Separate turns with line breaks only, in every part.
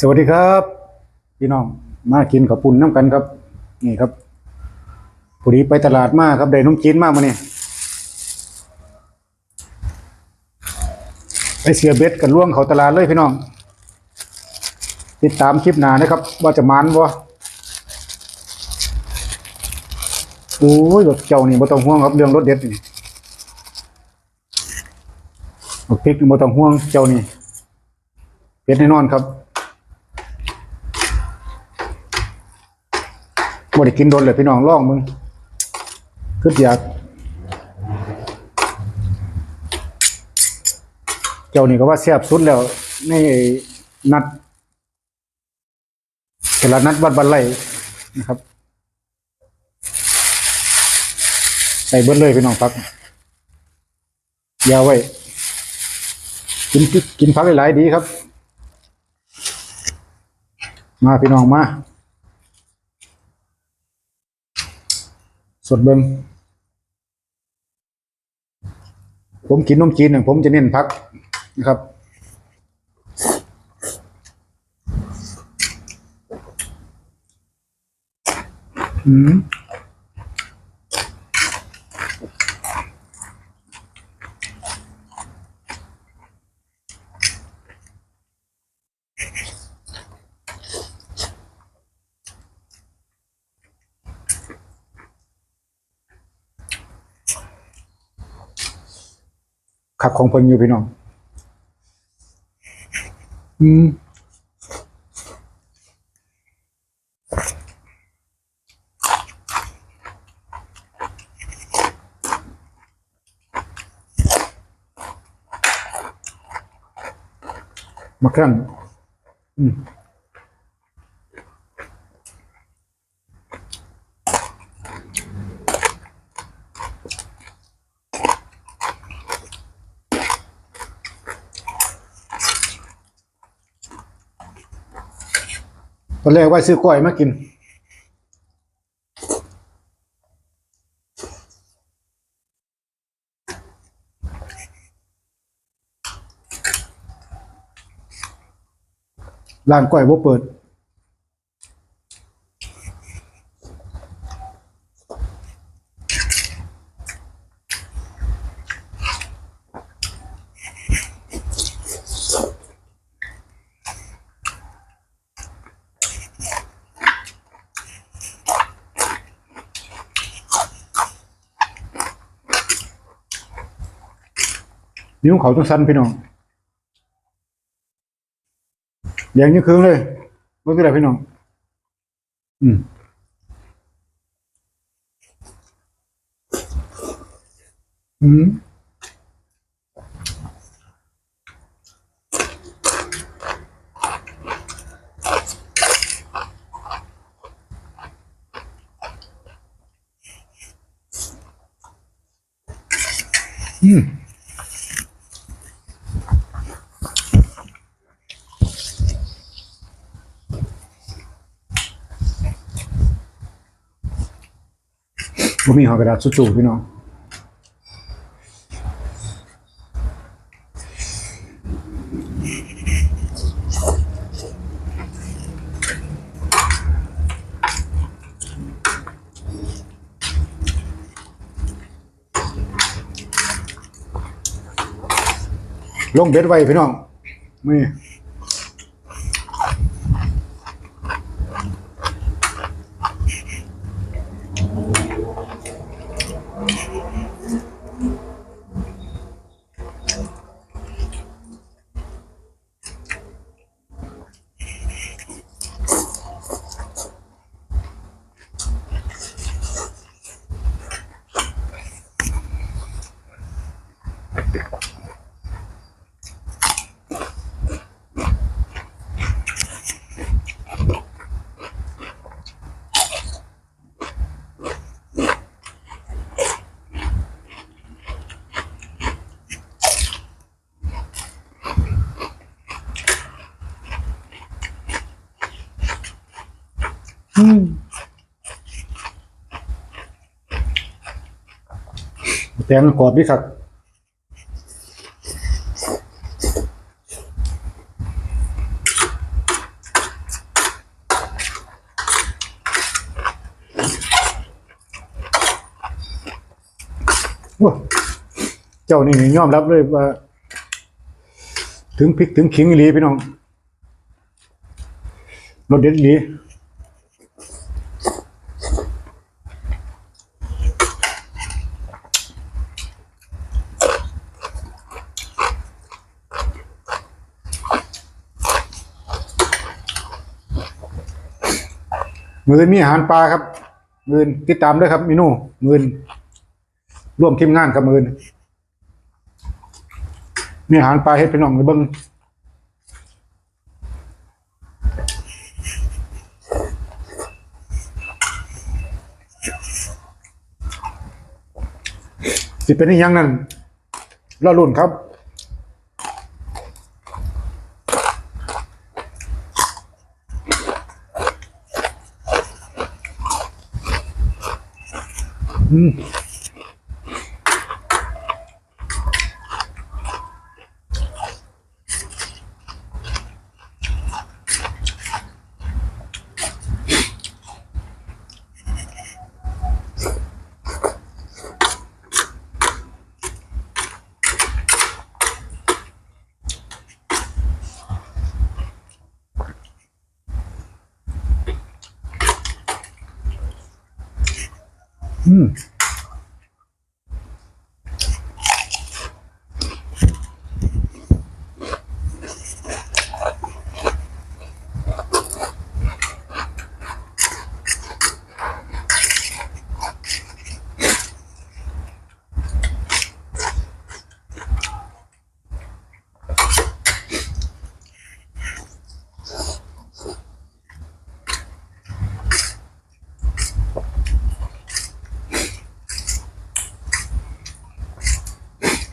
สวัสดีครับ พี่น้องมากินข้าวปุ้นน้ำกันครับ นี่ครับพอดีไปตลาดมากครับได้นมจีนมากมาเนี่ยไปเสียเบ็ดกันล่วงเขาตลาดเลยพี่น้อง ติดตามคลิปหนานะครับ ว่าจะมันบ่โอ้ยรถเจ้านี่บ่ต้องห่วงครับเรื่องรถเด็ดนี่พริกบ่ต้องห่วงเจ้านี่เด็ดแน่นอนครับ บ่ได้กินโดนเลยพี่น้องลองมึงคืออยากเจ้านี่ก็ว่าแซ่บสุดแล้วในนัดแต่ละนัดวัดบันไลนะครับใส่เบิดเลยพี่น้องพักยาวไว้กินกินพักหลายๆดีครับ มาพี่น้องมา สดเบิงผมกินนมจีนหนึ่งผมจะเน้นพักนะครับ อืม ขับของเพิ่นอยู่พี่น้อง อืมมาครั้งอืม ตอนแรกว่าซื้อกล้วยมากิน ร้านกล้วยบ่เปิด นิ้วเขาต้องสั้นพี่น้องแดงนี่คืงเลยไม่เป็นไรพี่น้อง อืมอืม อืม ผมมีหอกระดาษจู่ๆพี่น้องลงเบ็ดไว้พี่น้องนี่ อืมแตงกรอบดีครับเจ้านี่ยอมรับเลยว่า ถึงพริกถึงขิงอีหลีพี่น้องรสเด็ดอีหลี มือนมีอาหารปลาครับมือนติดตามด้วยครับเมนูมือนร่วมทีมงานครับมือนมีอาหารปลาเฮ็ดพี่น้องไปเบิ่งสิเป็นอีหยังนั่นรอรุ่นครับ Mm-hmm. อืม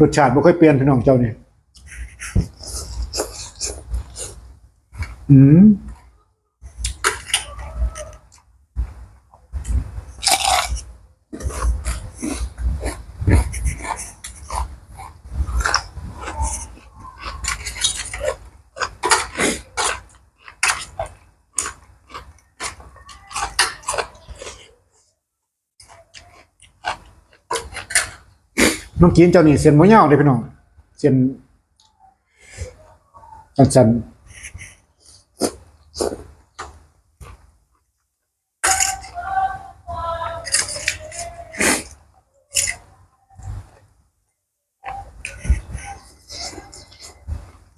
รสชาติบ่ค่อยเปลี่ยนพี่น้องเจ้านี่อืม น้องกินเจ้านี่เสียนบ่ยาวเลยพี่น้องเสียนสัน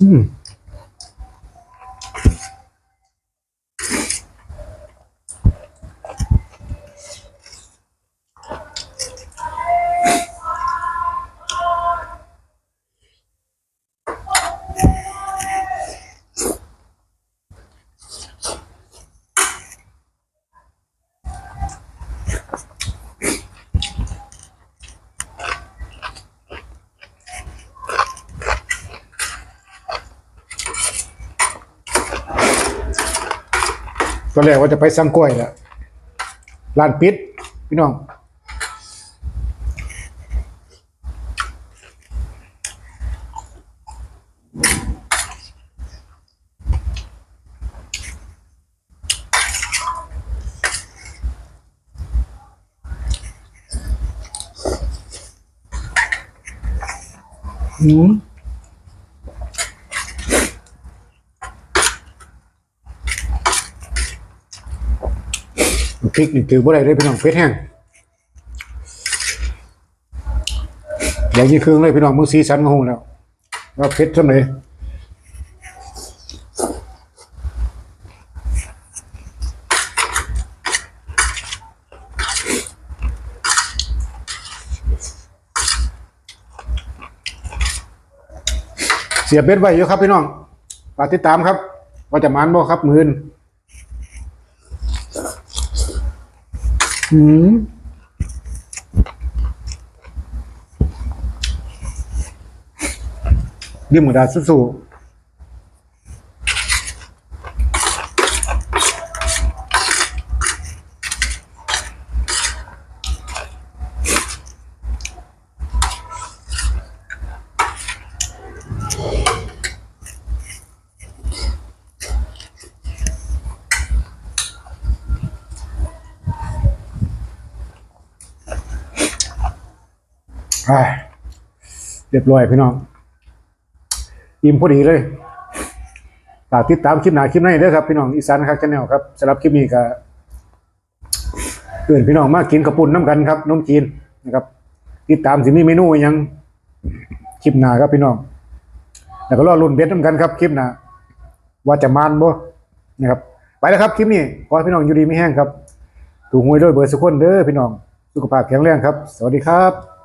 อืม ตอนแรกว่าจะไปสั่งกล้วยแหละร้านปิด พี่น้อง อืม พริกนี่ถือบ่ได้เลยพี่น้องเผ็ดแห้งอย่างนี้คือเลยพี่น้องมือสีสันก็หูแล้วว่าเผ็ดสำเร็จเสียเบ็ดไว้อยู่ครับพี่น้องฝากติดตามครับ ว่าจะมานบ่ครับมือน อืมยิ่งกว่ เรียบร้อยพี่น้อง อิ่มพอดีเลยฝากติดตามคลิปหนาคลิปหน้าเด้อครับพี่น้องอีสานครับชาแนลครับสำหรับคลิปนี้ก็เพื่อนพี่น้องมากินกระปุ่นน้ำกันครับนมจีนนะครับ ติดตามสิมีเมนูยังคลิปหนาครับพี่น้อง แล้วก็รอรุ่นเบ็ดน้ำกันครับคลิปหนาว่าจะมานบ่นะครับ ไปแล้วครับคลิปนี้ขอพี่น้องอยู่ดีไม่แห้งครับ ถูกหวยด้วยเบอร์สุขคนเด้อพี่น้อง สุขภาพแข็งแรงครับ สวัสดีครับ